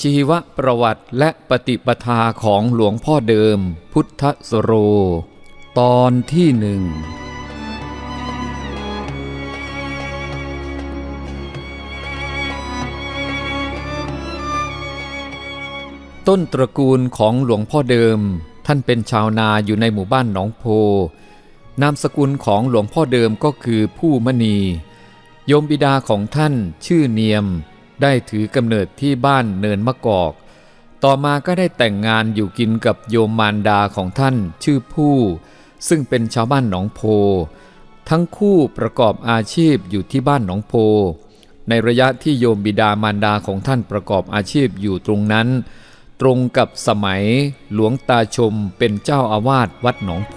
ชีวประวัติและปฏิปทาของหลวงพ่อเดิม พุทธสโร ตอนที่หนึ่งต้นตระกูลของหลวงพ่อเดิม ท่านเป็นชาวนาอยู่ในหมู่บ้านหนองโพ นามสกุลของหลวงพ่อเดิมก็คือผู้มณี โยมบิดาของท่านชื่อเนียม ได้ถือกำเนิดที่บ้านเนินมะกอก ต่อมาก็ได้แต่งงานอยู่กินกับโยมมารดาของท่านชื่อผู้ ซึ่งเป็นชาวบ้านหนองโพ ทั้งคู่ประกอบอาชีพอยู่ที่บ้านหนองโพ ในระยะที่โยมบิดามารดาของท่านประกอบอาชีพอยู่ตรงนั้น ตรงกับสมัยหลวงตาชมเป็นเจ้าอาวาสวัดหนองโพ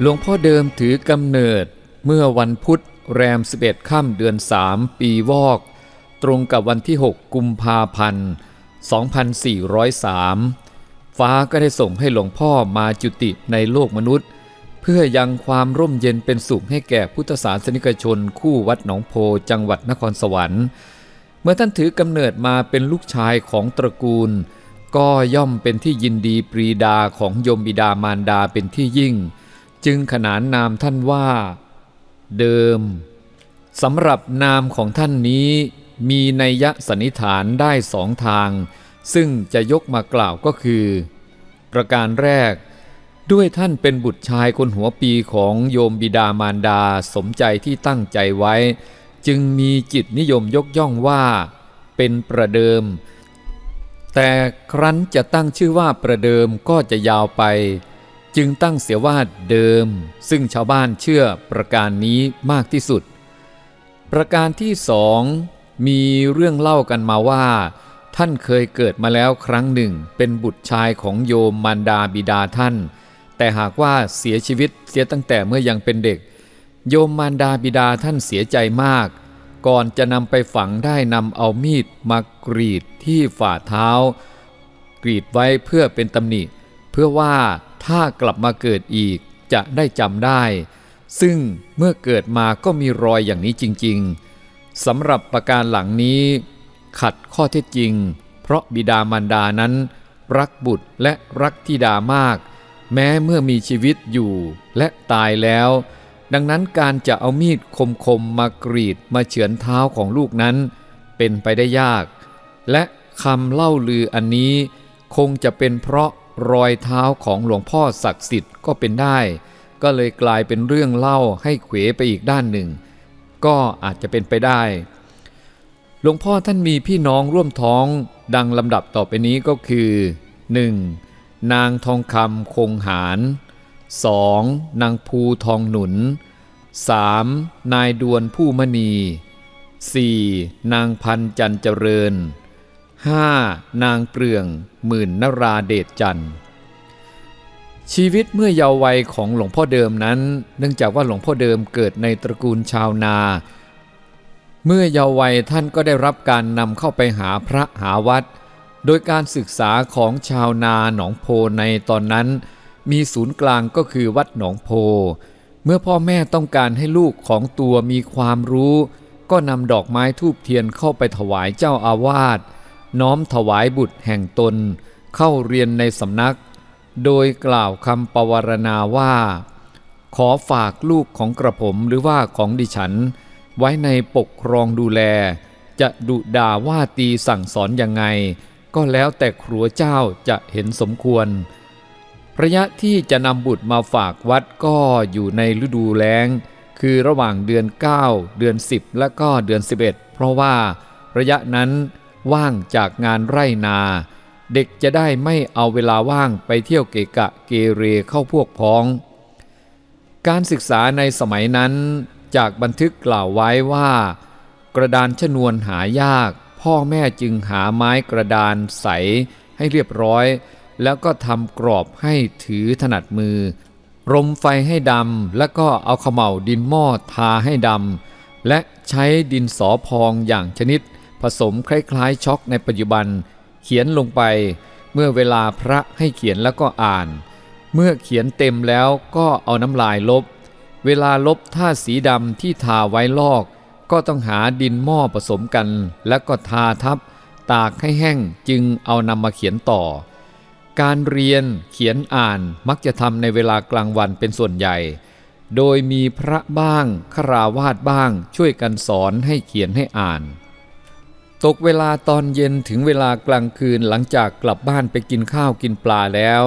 หลวงพ่อเดิมถือกำเนิดเมื่อวันพุธ แรม 11 ค่ำเดือน 3 ปีวอก ตรงกับวันที่ 6 กุมภาพันธ์ 2403 ฟ้าก็ได้ส่งให้หลวงพ่อมาจุติในโลกมนุษย์ เพื่อยังความร่มเย็นเป็นสุขให้แก่พุทธศาสนิกชนคู่วัดหนองโพจังหวัดนครสวรรค์ เมื่อท่านถือกำเนิดมาเป็นลูกชายของตระกูล ก็ย่อมเป็นที่ยินดีปรีดาของยมบิดามารดาเป็นที่ยิ่ง จึงขนานนามท่านว่า เดิมสำหรับนามของท่านนี้มีนัยยะสันนิษฐานได้สองทาง ซึ่งจะยกมากล่าวก็คือ ประการแรก ด้วยท่านเป็นบุตรชายคนหัวปีของโยมบิดามารดาสมใจที่ตั้งใจไว้ จึงมีจิตนิยมยกย่องว่า เป็นประเดิม แต่ครั้นจะตั้งชื่อว่าประเดิมก็จะยาวไป จึงตั้งเสียว่าเดิม ซึ่งชาวบ้านเชื่อประการนี้มากที่สุด ประการที่สองมีเรื่องเล่ากันมาว่า ท่านเคยเกิดมาแล้วครั้งหนึ่ง เป็นบุตรชายของโยมมารดาบิดาท่าน แต่หากว่าเสียชีวิตเสียตั้งแต่เมื่อยังเป็นเด็ก โยมมารดาบิดาท่านเสียใจมาก ก่อนจะนำไปฝังได้นำเอามีดมากรีดที่ฝ่าเท้า กรีดไว้เพื่อเป็นตำหนิ เพื่อว่าถ้ากลับมาเกิดอีกจะได้จำได้ ซึ่งเมื่อเกิดมาก็มีรอยอย่างนี้จริง ๆสำหรับประการหลังนี้ ขัดข้อเท็จจริง เพราะบิดามารดานั้น รักบุตรและรักธิดามาก แม้เมื่อมีชีวิตอยู่และตายแล้ว ดังนั้นการจะเอามีดคมๆมากรีดมาเฉือนเท้าของลูกนั้น เป็นไปได้ยาก และคำเล่าลืออันนี้คงจะเป็นเพราะ รอยเท้าของหลวงพ่อศักดิ์สิทธิ์ก็เป็นได้ ก็เลยกลายเป็นเรื่องเล่าให้เขวไปอีกด้านหนึ่ง ก็อาจจะเป็นไปได้ หลวงพ่อท่านมีพี่น้องร่วมท้องดังลำดับต่อไปนี้ก็คือ 1. นางทองคำคงหาร 2. นางภูทองหนุน 3. นายดวนผู้มณี 4. นางพันจันเจริญ 5. นางเปลืองหมื่นนราเดชจันทร์ชีวิตเมื่อเยาว์วัยของหลวงพ่อเดิมนั้น เนื่องจากว่าหลวงพ่อเดิมเกิดในตระกูลชาวนา เมื่อเยาว์วัยท่านก็ได้รับการนำเข้าไปหาพระหาวัด โดยการศึกษาของชาวนาหนองโพในตอนนั้น มีศูนย์กลางก็คือวัดหนองโพ เมื่อพ่อแม่ต้องการให้ลูกของตัวมีความรู้ ก็นำดอกไม้ทูบเทียนเข้าไปถวายเจ้าอาวาส น้อมถวายบุตรแห่งตนเข้าเรียนในสำนัก โดยกล่าวคำปวารณาว่า ขอฝากลูกของกระผมหรือว่าของดิฉัน ไว้ในปกครองดูแล จะดุด่าว่าตีสั่งสอนยังไง ก็แล้วแต่ครัวเจ้าจะเห็นสมควร ระยะที่จะนำบุตรมาฝากวัดก็อยู่ในฤดูแล้ง คือระหว่างเดือน 9 เดือน 10 และก็เดือน 11 เพราะว่าระยะนั้น ว่างจากงานไร่นา เด็กจะได้ไม่เอาเวลาว่างไปเที่ยวเกะกะเกเรเข้าพวกพ้อง การศึกษาในสมัยนั้นจากบันทึกกล่าวไว้ว่า กระดานชนวนหายาก พ่อแม่จึงหาไม้กระดานใสให้เรียบร้อย แล้วก็ทำกรอบให้ถือถนัดมือ รมไฟให้ดำแล้วก็เอาขมเหลาดินหม้อทาให้ดำและใช้ดินสอพองอย่างชนิด ผสมคล้ายๆช็อกในปัจจุบัน เขียนลงไป เมื่อเวลาพระให้เขียนแล้วก็อ่าน เมื่อเขียนเต็มแล้วก็เอาน้ำลายลบ เวลาลบท่าสีดำที่ทาไว้ลอก ก็ต้องหาดินหม้อผสมกัน แล้วก็ทาทับ ตากให้แห้งจึงเอานำมาเขียนต่อ การเรียนเขียนอ่านมักจะทำในเวลากลางวันเป็นส่วนใหญ่โดยมีพระบ้างคราวาสบ้างช่วยกันสอนให้เขียนให้อ่าน ตกเวลาตอนเย็นถึงเวลากลางคืนหลังจากกลับบ้านไปกินข้าวกินปลาแล้ว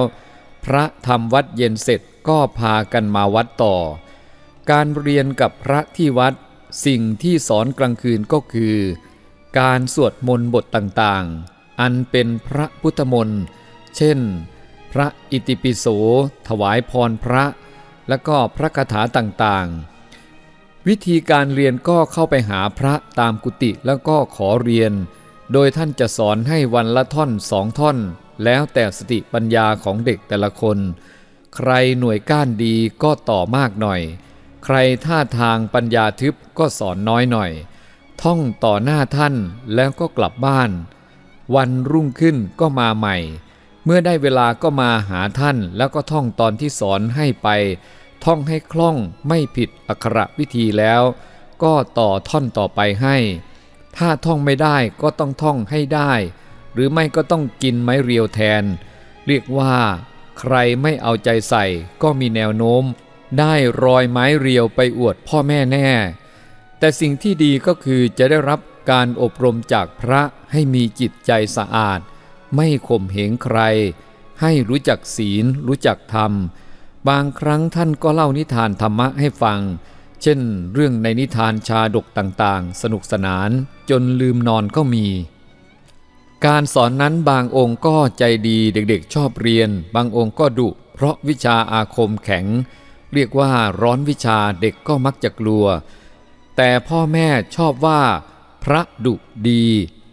พระทำวัดเย็นเสร็จก็พากันมาวัดต่อ การเรียนกับพระที่วัด สิ่งที่สอนกลางคืนก็คือ การสวดมนต์บทต่างๆ อันเป็นพระพุทธมนต์เช่น พระอิติปิโส ถวายพรพระ และก็พระคาถาต่างๆ วิธีการเรียนก็เข้าไปหาพระตามกุฏิแล้วก็ขอเรียน โดยท่านจะสอนให้วันละท่อนสองท่อน แล้วแต่สติปัญญาของเด็กแต่ละคน ใครหน่วยก้านดีก็ต่อมากหน่อย ใครท่าทางปัญญาทึบก็สอนน้อยหน่อย ท่องต่อหน้าท่านแล้วก็กลับบ้าน วันรุ่งขึ้นก็มาใหม่ เมื่อได้เวลาก็มาหาท่านแล้วก็ท่องตอนที่สอนให้ไป ท่องให้คล่องไม่ผิดอักขระวิธีแล้ว ก็ต่อท่อนต่อไปให้ ถ้าท่องไม่ได้ก็ต้องท่องให้ได้ หรือไม่ก็ต้องกินไม้เรียวแทน เรียกว่า ใครไม่เอาใจใส่ก็มีแนวโน้ม ได้รอยไม้เรียวไปอวดพ่อแม่แน่ แต่สิ่งที่ดีก็คือจะได้รับการอบรมจากพระให้มีจิตใจสะอาด ไม่ข่มเหงใคร ให้รู้จักศีลรู้จักธรรม บางครั้งท่านก็เล่านิทานธรรมะให้ฟัง เช่น เรื่องในนิทานชาดกต่างๆ สนุกสนานจนลืมนอนก็มี การสอนนั้นบางองค์ก็ใจดีเด็กๆชอบเรียน บางองค์ก็ดุเพราะวิชาอาคมแข็ง เรียกว่าร้อนวิชาเด็กก็มักจะกลัว แต่พ่อแม่ชอบว่า พระดุดี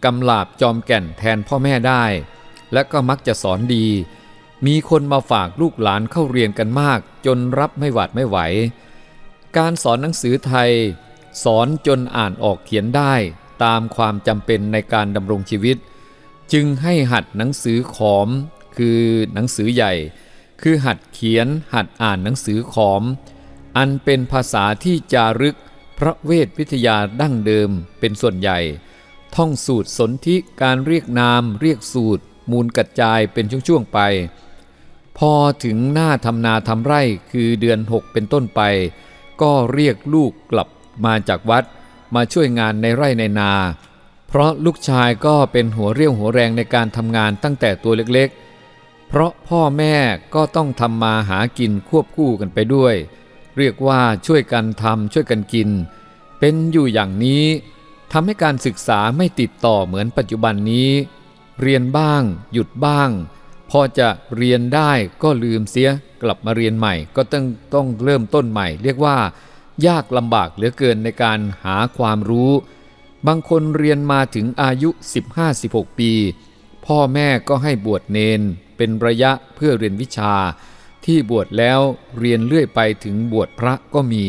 กำลาบจอมแก่นแทนพ่อแม่ได้ และก็มักจะสอนดี มีคนมาฝากลูกหลานเข้าเรียนกันมาก จนรับไม่หวาดไม่ไหว การสอนหนังสือไทย สอนจนอ่านออกเขียนได้ตามความจำเป็นในการดำรงชีวิต จึงให้หัดหนังสือขอม คือหนังสือใหญ่ คือหัดเขียนหัดอ่านหนังสือขอม อันเป็นภาษาที่จารึกพระเวทวิทยาดั้งเดิมเป็นส่วนใหญ่ ท่องสูตรสนธิการเรียกนาม เรียกสูตร มูลกระจายเป็นช่วงๆไป พอถึงหน้าทำนาทำไร่คือเดือนหกเป็นต้นไป ก็เรียกลูกกลับมาจากวัดมาช่วยงานในไร่ในนา เพราะลูกชายก็เป็นหัวเรี่ยวหัวแรงในการทำงานตั้งแต่ตัวเล็กๆ เพราะพ่อแม่ก็ต้องทำมาหากินควบคู่กันไปด้วย เรียกว่าช่วยกันทำช่วยกันกิน เป็นอยู่อย่างนี้ทำให้การศึกษาไม่ติดต่อเหมือนปัจจุบันนี้ เรียนบ้าง หยุดบ้าง พอจะเรียนได้ก็ลืมเสียกลับมาเรียนใหม่ ก็ต้องต้องเริ่มต้นใหม่ เรียกว่า ยากลำบากเหลือเกินในการหาความรู้ บางคนเรียนมาถึงอายุ 15-16 ปี พ่อแม่ก็ให้บวชเนน เป็นระยะเพื่อเรียนวิชา ที่บวชแล้วเรียนเลื่อยไปถึงบวชพระก็มี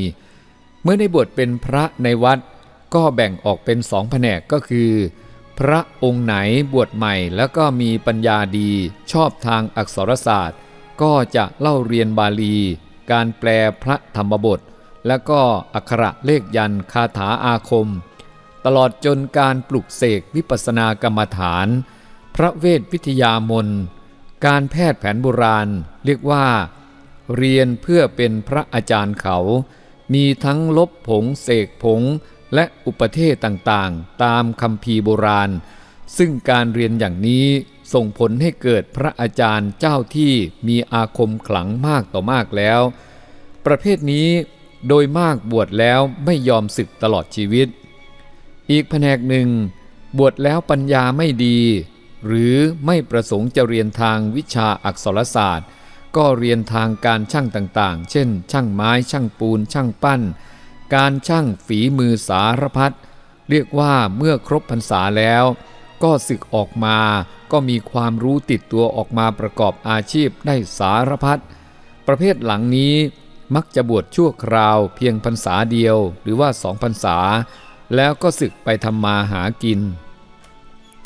เมื่อได้บวชเป็นพระในวัด ก็แบ่งออกเป็นสองแผนกก็คือ พระองค์ไหนบวชใหม่แล้วก็มีปัญญาดีชอบทางอักษรศาสตร์ ก็จะเล่าเรียนบาลี การแปลพระธรรมบท และก็อักขระเลขยันคาถาอาคม ตลอดจนการปลุกเสกวิปัสสนากรรมฐาน พระเวทวิทยามนการแพทย์แผนโบราณเรียกว่า เรียนเพื่อเป็นพระอาจารย์เขา มีทั้งลบผงเสกผง และอุปเทศต่างๆ ตามคำพีโบราณ ซึ่งการเรียนอย่างนี้ส่งผลให้เกิดพระอาจารย์เจ้าที่มีอาคมขลังมากต่อมากแล้ว ประเภทนี้โดยมากบวชแล้วไม่ยอมศึกตลอดชีวิต อีกแผนกหนึ่ง บวชแล้วปัญญาไม่ดี หรือไม่ประสงค์จะเรียนทางวิชาอักษรศาสตร์ ก็เรียนทางการช่างต่างๆ เช่น ช่างไม้ช่างปูน ช่างปั้น การช่างฝีมือสารพัดเรียกว่าเมื่อครบพรรษาแล้ว ก็ศึกออกมาก็มีความรู้ติดตัวออกมาประกอบอาชีพได้สารพัดประเภทหลังนี้มักจะบวชชั่วคราวเพียงพรรษาเดียวหรือว่าสองพรรษา แล้วก็ศึกไปทำมาหากิน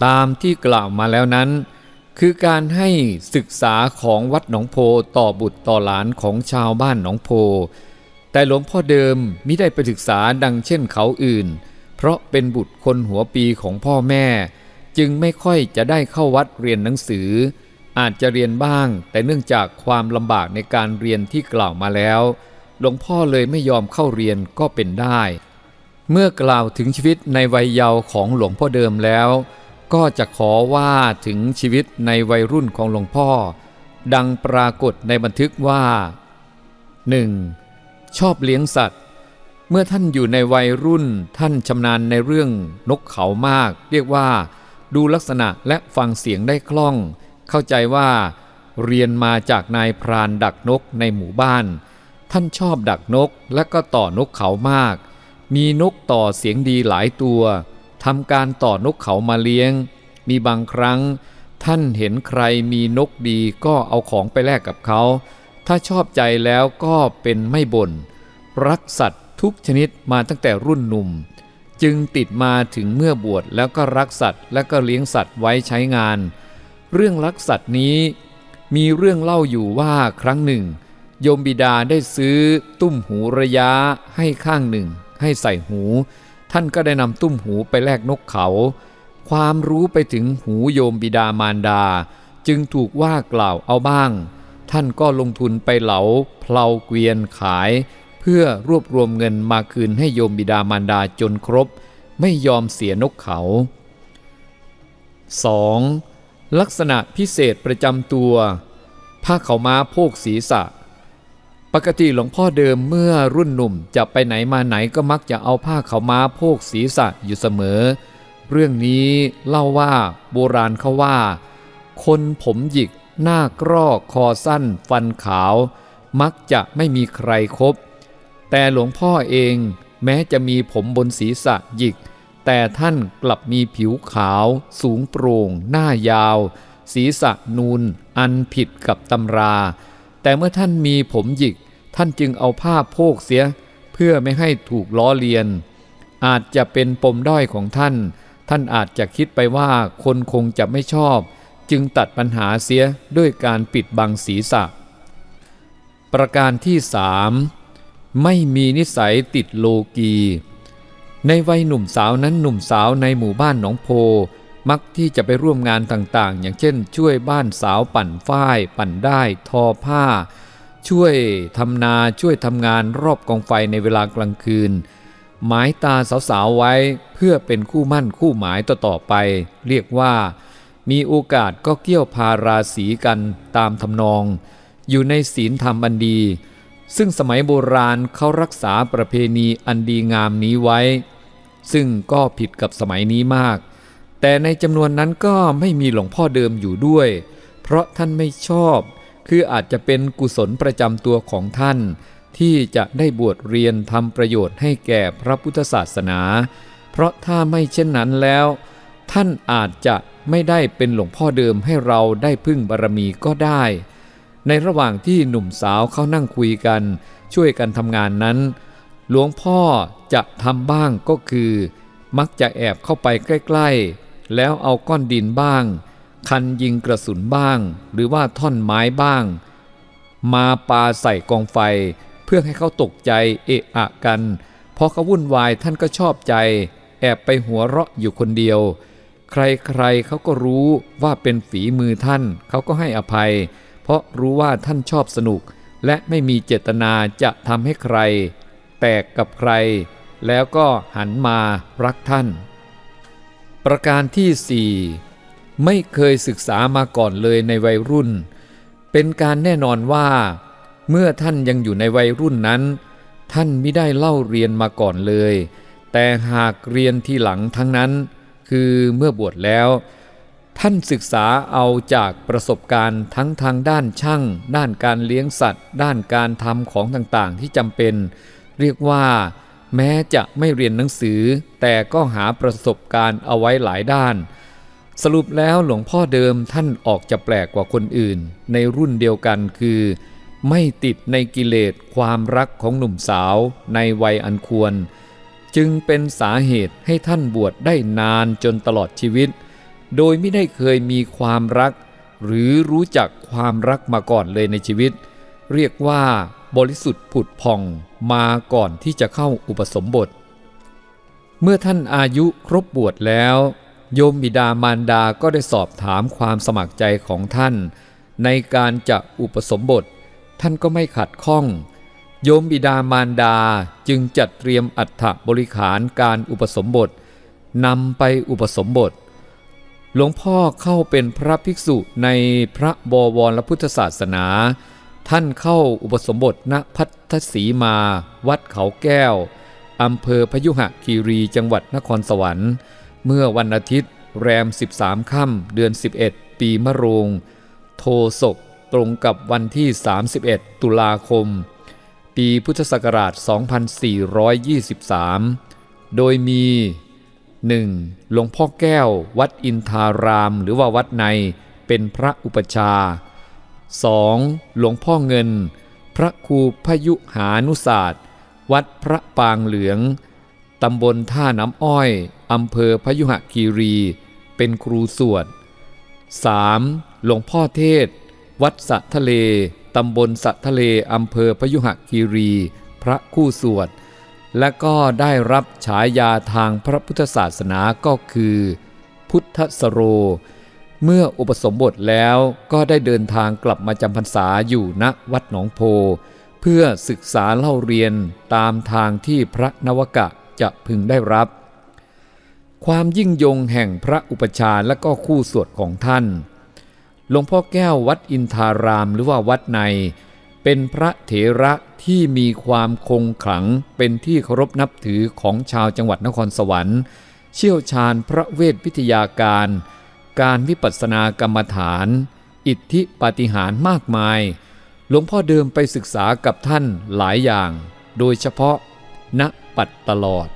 ตามที่กล่าวมาแล้วนั้น คือการให้ศึกษาของวัดหนองโพต่อบุตรต่อหลานของชาวบ้านหนองโพ แต่หลวงพ่อเดิมมิได้ไปศึกษาดังเช่นเขาอื่น เพราะเป็นบุตรคนหัวปีของพ่อแม่ จึงไม่ค่อยจะได้เข้าวัดเรียนหนังสือ อาจจะเรียนบ้าง แต่เนื่องจากความลำบากในการเรียนที่กล่าวมาแล้ว หลวงพ่อเลยไม่ยอมเข้าเรียนก็เป็นได้ เมื่อกล่าวถึงชีวิตในวัยเยาว์ของหลวงพ่อเดิมแล้ว ก็จะขอว่าถึงชีวิตในวัยรุ่นของหลวงพ่อ ดังปรากฏในบันทึกว่า 1. ชอบเลี้ยงสัตว์ เมื่อท่านอยู่ในวัยรุ่น ท่านชำนาญในเรื่องนกเขามาก เรียกว่า ดูลักษณะและฟังเสียงได้คล่อง เข้าใจว่า เรียนมาจากนายพรานดักนกในหมู่บ้าน ท่านชอบดักนกและก็ต่อนกเขามาก มีนกต่อเสียงดีหลายตัวทำการต่อนกเขามาเลี้ยง มีบางครั้ง ท่านเห็นใครมีนกดีก็เอาของไปแลกกับเขา ถ้าชอบใจแล้วก็เป็นไม่บน่นรักสัตว์ทุกชนิดมาตั้งแต่รุ่นหนุ่ม จึงติดมาถึงเมื่อบวชแล้วก็รักสัตว์ และก็เลี้ยงสัตว์ไว้ใช้งาน เรื่องรักสัตว์นี้ มีเรื่องเล่าอยู่ว่าครั้งหนึ่ง โยมบิดาได้ซื้อตุ้มหูระยะให้ข้างหนึ่ง ให้ใส่หู ท่านก็ได้นำตุ้มหูไปแลกนกเขา ความรู้ไปถึงหูโยมบิดามารดา จึงถูกว่ากล่าวเอาบ้าง ท่านก็ลงทุนไปเหลาเพลาเกวียนขาย เพื่อรวบรวมเงินมาคืนให้โยมบิดามารดาจนครบ ไม่ยอมเสียนกเขา 2. ลักษณะพิเศษประจำตัว ผ้าเขาม้าโพกศีรษะ ปกติหลวงพ่อเดิมเมื่อรุ่นหนุ่มจะไปไหนมาไหนก็มักจะเอาผ้าเขาม้าโพกศีรษะอยู่เสมอ เรื่องนี้เล่าว่าโบราณเขาว่า คนผมหยิก หน้ากรอกคอสั้นฟันขาว มักจะไม่มีใครครบแต่หลวงพ่อเองแม้จะมีผมบนศีรษะหยิก แต่ท่านกลับมีผิวขาว สูงโปร่ง หน้ายาว ศีรษะนูน อันผิดกับตำรา แต่เมื่อท่านมีผมหยิก ท่านจึงเอาผ้าโพกเสีย เพื่อไม่ให้ถูกล้อเลียน อาจจะเป็นปมด้อยของท่าน ท่านอาจจะคิดไปว่าคนคงจะไม่ชอบ จึงตัดปัญหาเสียด้วยการปิดบังศีรษะ ประการที่สามไม่มีนิสัยติดโลกี ในวัยหนุ่มสาวนั้นหนุ่มสาวในหมู่บ้านหนองโพ มักที่จะไปร่วมงานต่างๆ อย่างเช่น ช่วยบ้านสาวปั่นฝ้าย ปั่นได้ทอผ้า ช่วยทำนาช่วยทำงานรอบกองไฟในเวลากลางคืน หมายตาสาวๆไว้เพื่อเป็นคู่มั่นคู่หมายต่อๆไป เรียกว่า มีโอกาสก็เกี่ยวพาราศีกันตามทำนอง อยู่ในศีลธรรมอันดี ซึ่งสมัยโบราณเขารักษาประเพณีอันดีงามนี้ไว้ ซึ่งก็ผิดกับสมัยนี้มาก แต่ในจำนวนนั้นก็ไม่มีหลวงพ่อเดิมอยู่ด้วย เพราะท่านไม่ชอบ คืออาจจะเป็นกุศลประจำตัวของท่าน ที่จะได้บวชเรียนทำประโยชน์ให้แก่พระพุทธศาสนา เพราะถ้าไม่เช่นนั้นแล้ว ท่านอาจจะ ไม่ได้เป็นหลวงพ่อเดิมให้เราได้พึ่งบารมีก็ได้ ในระหว่างที่หนุ่มสาวเขานั่งคุยกัน ช่วยกันทำงานนั้น หลวงพ่อจะทำบ้างก็คือ มักจะแอบเข้าไปใกล้ๆ แล้วเอาก้อนดินบ้าง คันยิงกระสุนบ้าง หรือว่าท่อนไม้บ้าง มาปาใส่กองไฟ เพื่อให้เขาตกใจเอะอะกันพอเขาวุ่นวายท่านก็ชอบใจ แอบไปหัวเราะอยู่คนเดียว ใครๆเขาก็รู้ว่าเป็นฝีมือท่าน เขาก็ให้อภัย เพราะรู้ว่าท่านชอบสนุก และไม่มีเจตนาจะทำให้ใคร แตกกับใคร แล้วก็หันมารักท่าน ประการที่สี่ไม่เคยศึกษามาก่อนเลยในวัยรุ่น เป็นการแน่นอนว่า เมื่อท่านยังอยู่ในวัยรุ่นนั้น ท่านไม่ได้เล่าเรียนมาก่อนเลย แต่หากเรียนทีหลังทั้งนั้น คือเมื่อบวชแล้ว ท่านศึกษาเอาจากประสบการณ์ทั้งทางด้านช่าง ด้านการเลี้ยงสัตว์ ด้านการทำของต่างๆ ที่จำเป็น เรียกว่า แม้จะไม่เรียนหนังสือ แต่ก็หาประสบการณ์เอาไว้หลายด้าน สรุปแล้วหลวงพ่อเดิมท่านออกจะแปลกกว่าคนอื่น ในรุ่นเดียวกันคือ ไม่ติดในกิเลสความรักของหนุ่มสาวในวัยอันควร จึงเป็นสาเหตุให้ท่านบวชได้นานจนตลอดชีวิต โดยไม่ได้เคยมีความรัก หรือรู้จักความรักมาก่อนเลยในชีวิต เรียกว่าบริสุทธิ์ผุดผ่องมาก่อนที่จะเข้าอุปสมบท เมื่อท่านอายุครบบวชแล้ว โยมบิดามารดาก็ได้สอบถามความสมัครใจของท่าน ในการจะอุปสมบท ท่านก็ไม่ขัดข้อง โยมบิดามารดาจึงจัดเตรียมอัฐบริขารการอุปสมบทนำไปอุปสมบท หลวงพ่อเข้าเป็นพระภิกษุในพระบวรพุทธศาสนา ท่านเข้าอุปสมบทณพัทสีมา วัดเขาแก้วอำเภอพยุหคีรีจังหวัดนครสวรรค์ เมื่อวันอาทิตย์ แรม 13 ค่ำเดือน 11 ปีมะโรง โทศกตรงกับวันที่ 31 ตุลาคม ปีพุทธศักราช 2423 โดยมี 1. หลวงพ่อแก้ว วัดอินทารามหรือว่าวัดในเป็นพระอุปชา 2. หลวงพ่อเงิน พระครูพยุหานุศาสตร์วัดพระปางเหลือง ตำบลท่าน้ำอ้อย อำเภอพยุหคีรี เป็นครูสวด 3. หลวงพ่อเทศ วัดสะทะเล ตำบลสะทะเลอำเภอพยุหคีรี พระคู่สวด และก็ได้รับฉายาทางพระพุทธศาสนาก็คือ พุทธสโร เมื่ออุปสมบทแล้วก็ได้เดินทางกลับมาจำพรรษาอยู่ณวัดหนองโพ เพื่อศึกษาเล่าเรียนตามทางที่พระนวกะจะพึงได้รับ ความยิ่งยงแห่งพระอุปชาและก็คู่สวดของท่าน หลวงพ่อแก้ววัดอินทารามหรือว่าวัดใน เป็นพระเถระที่มีความคงขลังเป็นที่เคารพนับถือของชาวจังหวัดนครสวรรค์ เชี่ยวชาญพระเวทวิทยาการ การวิปัสสนากรรมฐาน อิทธิปาฏิหาริย์มากมาย หลวงพ่อเดิมไปศึกษากับท่านหลายอย่าง โดยเฉพาะณปัดตลอด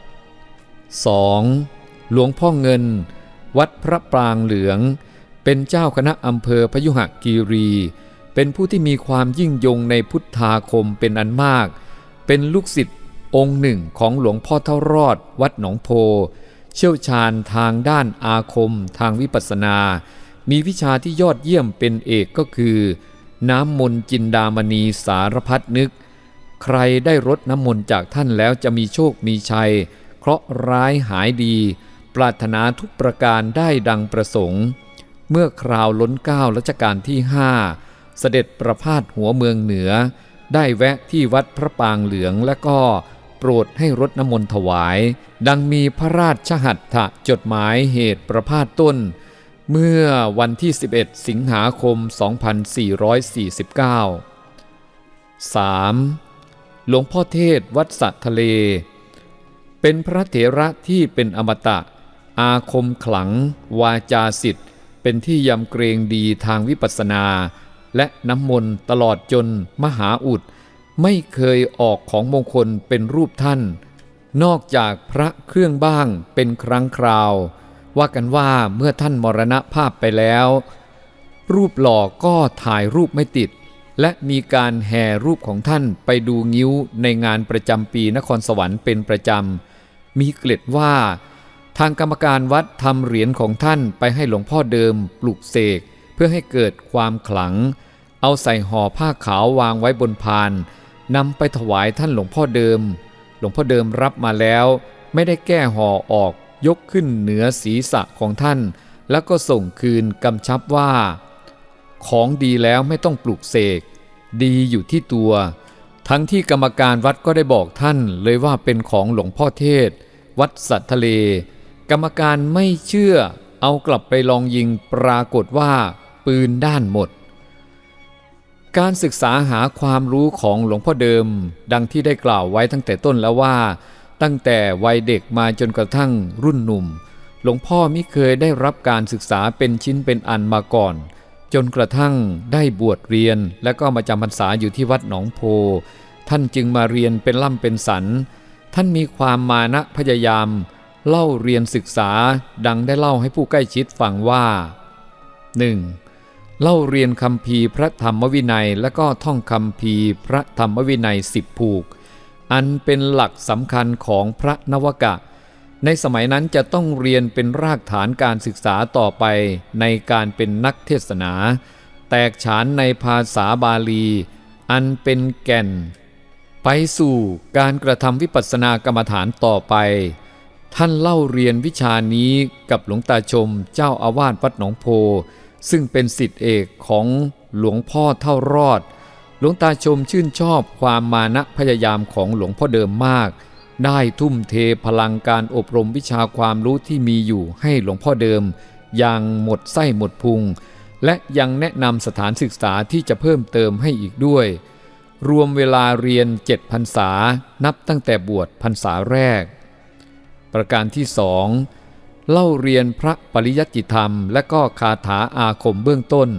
2. หลวงพ่อเงิน วัดพระปรางเหลือง เป็นเจ้าคณะอำเภอพยุหคีรี เป็นผู้ที่มีความยิ่งยงในพุทธาคมเป็นอันมาก เป็นลูกศิษย์องค์หนึ่งของหลวงพ่อเท่ารอด วัดหนองโพ เชี่ยวชาญทางด้านอาคม ทางวิปัสสนา มีวิชาที่ยอดเยี่ยมเป็นเอกก็คือ น้ำมนต์จินดามณีสารพัดนึก ใครได้รดน้ำมนต์จากท่านแล้วจะมีโชคมีชัย เคราะห์ร้ายหายดี ปรารถนาทุกประการได้ดังประสงค์ เมื่อคราวล้นเก้ารัชกาลที่ห้าเสด็จประพาสหัวเมืองเหนือ ได้แวะที่วัดพระปางเหลืองและก็โปรดให้รดน้ำมนต์ถวาย ดังมีพระราชหัตถะจดหมายเหตุประพาสต้น เมื่อวันที่ 11 สิงหาคม 2449 3. หลวงพ่อเทศวัดสัทะเล เป็นพระเถระที่เป็นอมตะ อาคมขลัง วาจาสิทธิ์ เป็นที่ยำเกรงดีทางวิปัสสนา และน้ำมนต์ตลอดจนมหาอุด ไม่เคยออกของมงคลเป็นรูปท่าน นอกจากพระเครื่องบ้างเป็นครั้งคราว ว่ากันว่าเมื่อท่านมรณภาพไปแล้ว รูปหล่อก็ถ่ายรูปไม่ติด และมีการแห่รูปของท่านไปดูงิ้วในงานประจำปีนครสวรรค์เป็นประจำมีเกล็ดว่า ทางกรรมการวัดทำเหรียญของท่านไปให้หลวงพ่อเดิมปลูกเสกเพื่อให้เกิดความขลัง เอาใส่ห่อผ้าขาววางไว้บนพานนำไปถวายท่านหลวงพ่อเดิม หลวงพ่อเดิมรับมาแล้ว ไม่ได้แก้ห่อออกยกขึ้นเหนือศีรษะของท่าน แล้วก็ส่งคืนกำชับว่า ของดีแล้วไม่ต้องปลูกเสก ดีอยู่ที่ตัว ทั้งที่กรรมการวัดก็ได้บอกท่านเลยว่าเป็นของหลวงพ่อเทศ วัดสัตทะเล กรรมการไม่เชื่อเอากลับไปลองยิงปรากฏว่าปืนด้านหมด การศึกษาหาความรู้ของหลวงพ่อเดิม ดังที่ได้กล่าวไว้ตั้งแต่ต้นแล้วว่า ตั้งแต่วัยเด็กมาจนกระทั่งรุ่นหนุ่ม หลวงพ่อไม่เคยได้รับการศึกษาเป็นชิ้นเป็นอันมาก่อน จนกระทั่งได้บวชเรียนและก็มาจำพรรษาอยู่ที่วัดหนองโพ ท่านจึงมาเรียนเป็นล่ำเป็นสัน ท่านมีความมานะพยายาม เล่าเรียนศึกษาดังได้เล่าให้ผู้ใกล้ชิดฟังว่า 1. เล่าเรียนคำพีพระธรรมวินัยและก็ท่องคำพีพระธรรมวินัยสิบผูก อันเป็นหลักสำคัญของพระนวกะ ในสมัยนั้นจะต้องเรียนเป็นรากฐานการศึกษาต่อไปในการเป็นนักเทศนา แตกฉานในภาษาบาลี อันเป็นแก่น ไปสู่การกระทำวิปัสสนากรรมฐานต่อไป ท่านเล่าเรียนวิชานี้กับหลวงตาชมเจ้าอาวาสวัดหนองโพ ซึ่งเป็นสิทธิเอกของหลวงพ่อเท่ารอด หลวงตาชมชื่นชอบความมานะพยายามของหลวงพ่อเดิมมาก ได้ทุ่มเทพลังการอบรมวิชาความรู้ที่มีอยู่ให้หลวงพ่อเดิม อย่างหมดไส้หมดพุง และยังแนะนำสถานศึกษาที่จะเพิ่มเติมให้อีกด้วย รวมเวลาเรียนเจ็ดพรรษานับตั้งแต่บวชพรรษาแรก ประการที่สองเล่าเรียนพระปริยัติธรรม และก็คาถาอาคมเบื้องต้น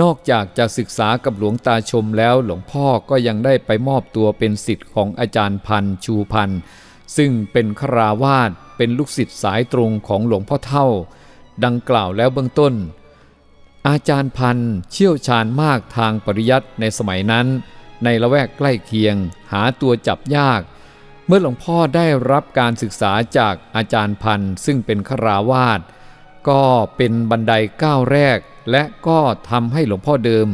นอกจากจะศึกษากับหลวงตาชมแล้วหลวงพ่อก็ยังได้ไปมอบตัวเป็นสิทธิ์ของอาจารย์พันชูพันซึ่งเป็นคราวาสเป็นลูกศิษย์สายตรงของหลวงพ่อเท่า ดังกล่าวแล้วเบื้องต้น อาจารย์พันเชี่ยวชาญมากทางปริยัติในสมัยนั้น ในละแวกใกล้เคียง หาตัวจับยาก เมื่อหลวงพ่อได้รับการศึกษาจากอาจารย์พันธ์ซึ่งเป็นคราวาสก็เป็นบันไดก้าวแรก และก็ทำให้หลวงพ่อเดิม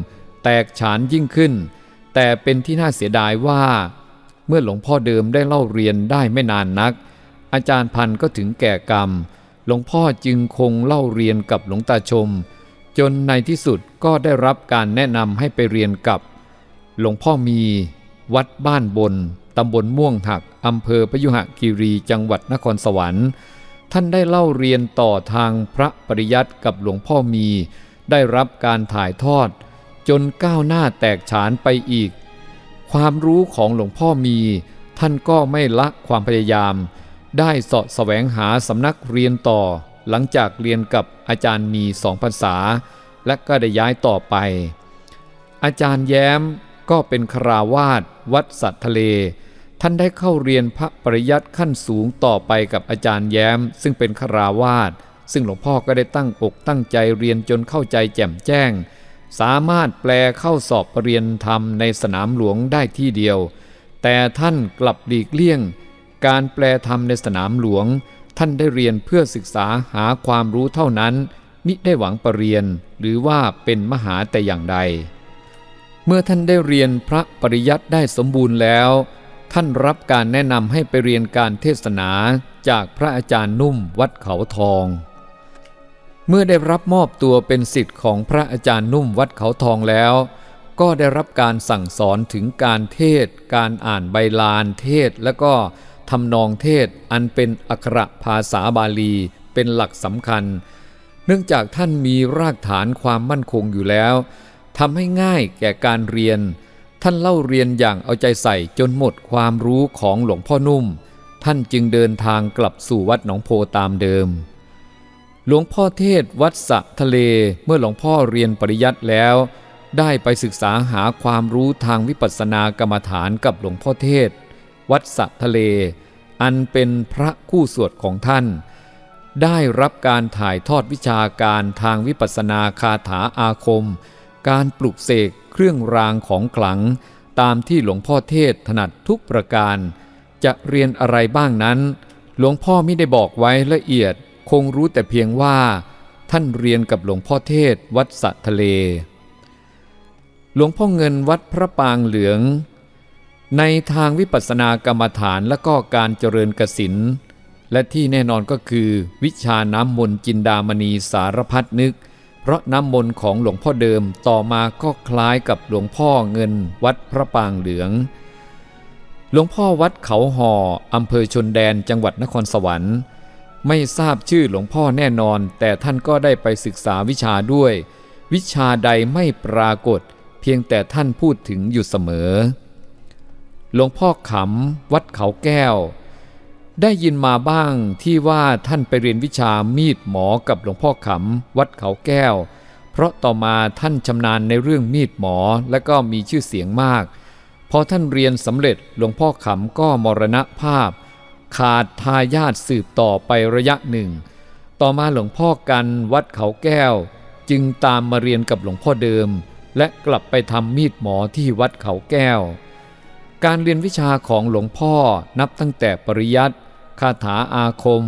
แตกฉานยิ่งขึ้น แต่เป็นที่น่าเสียดายว่า เมื่อหลวงพ่อเดิมได้เล่าเรียนได้ไม่นานนัก อาจารย์พันธ์ก็ถึงแก่กรรม หลวงพ่อจึงคงเล่าเรียนกับหลวงตาชม จนในที่สุดก็ได้รับการแนะนำให้ไปเรียนกับ หลวงพ่อมี วัดบ้านบน ตำบลม่วงหัก อำเภอพยุหคีรี จังหวัดนครสวรรค์ ท่านได้เล่าเรียนต่อทางพระปริยัติกับหลวงพ่อมี ได้รับการถ่ายทอด จนก้าวหน้าแตกฉานไปอีก ความรู้ของหลวงพ่อมี ท่านก็ไม่ละความพยายาม ได้สาะแสวงหาสำนักเรียนต่อ หลังจากเรียนกับอาจารย์มีสองภาษา และก็ได้ย้ายต่อไป อาจารย์แย้มก็เป็นคราวาสวัดสัตว์ทะเล ท่านได้เข้าเรียนพระปริยัติขั้นสูงต่อไปกับอาจารย์แย้ม ซึ่งเป็นคราวาสซึ่งหลวงพ่อก็ได้ตั้งอกตั้งใจเรียนจนเข้าใจแจ่มแจ้ง สามารถแปลเข้าสอบปรริญญธรรมในสนามหลวงได้ที่เดียว แต่ท่านกลับหลีกเลี่ยง การแปลธรรมในสนามหลวง ท่านได้เรียนเพื่อศึกษาหาความรู้เท่านั้น มิได้หวังปรริญญหรือว่าเป็นมหาแต่อย่างใด เมื่อท่านได้เรียนพระปริยัติได้สมบูรณ์แล้ว ท่านรับการแนะนำให้ไปเรียนการเทศนาจากพระอาจารย์นุ่มวัดเขาทอง เมื่อได้รับมอบตัวเป็นสิทธิ์ของพระอาจารย์นุ่มวัดเขาทองแล้ว ก็ได้รับการสั่งสอนถึงการเทศ การอ่านใบลานเทศและก็ทำนองเทศอันเป็นอักขระภาษาบาลีเป็นหลักสำคัญ เนื่องจากท่านมีรากฐานความมั่นคงอยู่แล้วทำให้ง่ายแก่การเรียน ท่านเล่าเรียนอย่างเอาใจใส่จนหมดความรู้ของหลวงพ่อนุ่ม ท่านจึงเดินทางกลับสู่วัดหนองโพตามเดิม หลวงพ่อเทศวัดสะทะเลเมื่อหลวงพ่อเรียนปริยัติแล้ว ได้ไปศึกษาหาความรู้ทางวิปัสสนากรรมฐานกับหลวงพ่อเทศ วัดสะทะเล อันเป็นพระคู่สวดของท่าน ได้รับการถ่ายทอดวิชาการทางวิปัสสนาคาถาอาคม การปลุกเสก เครื่องรางของขลัง ตามที่หลวงพ่อเทศถนัดทุกประการ จะเรียนอะไรบ้างนั้น หลวงพ่อไม่ได้บอกไว้ละเอียดคงรู้แต่เพียงว่า ท่านเรียนกับหลวงพ่อเทศวัดสัทะเล หลวงพ่อเงินวัดพระปางเหลือง ในทางวิปัสสนากรรมฐานและก็การเจริญกสินและที่แน่นอนก็คือ วิชาน้ำมนต์จินดามณีสารพัดนึก พราะน้ำมนต์ของหลวงพ่อเดิมต่อมาก็คล้ายกับหลวงพ่อเงินวัดพระปางเหลือง หลวงพ่อวัดเขาห่ออำเภอชนแดนจังหวัดนครสวรรค์ ไม่ทราบชื่อหลวงพ่อแน่นอน แต่ท่านก็ได้ไปศึกษาวิชาด้วย วิชาใดไม่ปรากฏ เพียงแต่ท่านพูดถึงอยู่เสมอ หลวงพ่อขำวัดเขาแก้ว ได้ยินมาบ้างที่ว่าท่านไปเรียนวิชามีดหมอกับหลวงพ่อขำวัดเขาแก้ว เพราะต่อมาท่านชำนาญในเรื่องมีดหมอและก็มีชื่อเสียงมาก พอท่านเรียนสำเร็จหลวงพ่อขำก็มรณภาพ ขาดทายาทสืบต่อไประยะหนึ่ง ต่อมาหลวงพ่อกันวัดเขาแก้ว จึงตามมาเรียนกับหลวงพ่อเดิม และกลับไปทำมีดหมอที่วัดเขาแก้ว การเรียนวิชาของหลวงพ่อนับตั้งแต่ปริยัติ คาถาอาคม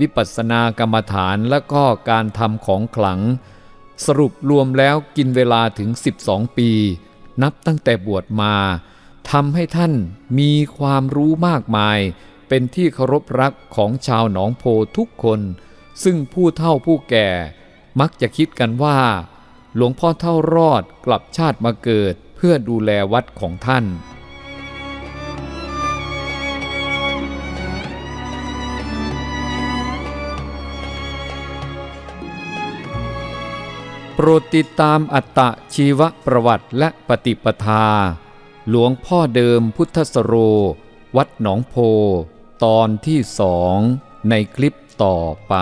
วิปัสสนากรรมฐานและก็การทำของขลัง สรุปรวมแล้วกินเวลาถึง 12 ปี นับตั้งแต่บวชมาทำให้ท่านมีความรู้มากมายเเป็นที่เคารพรักของชาวหนองโพทุกคน ซึ่งผู้เฒ่าผู้แก่ มักจะคิดกันว่า หลวงพ่อเท่ารอดกลับชาติมาเกิดเพื่อดูแลวัดของท่าน รดติดตามอัตตะชีวประวัติและปฏิปทา หลวงพ่อเดิมพุทธสโร วัดหนองโพ ตอนที่สองในคลิปต่อไป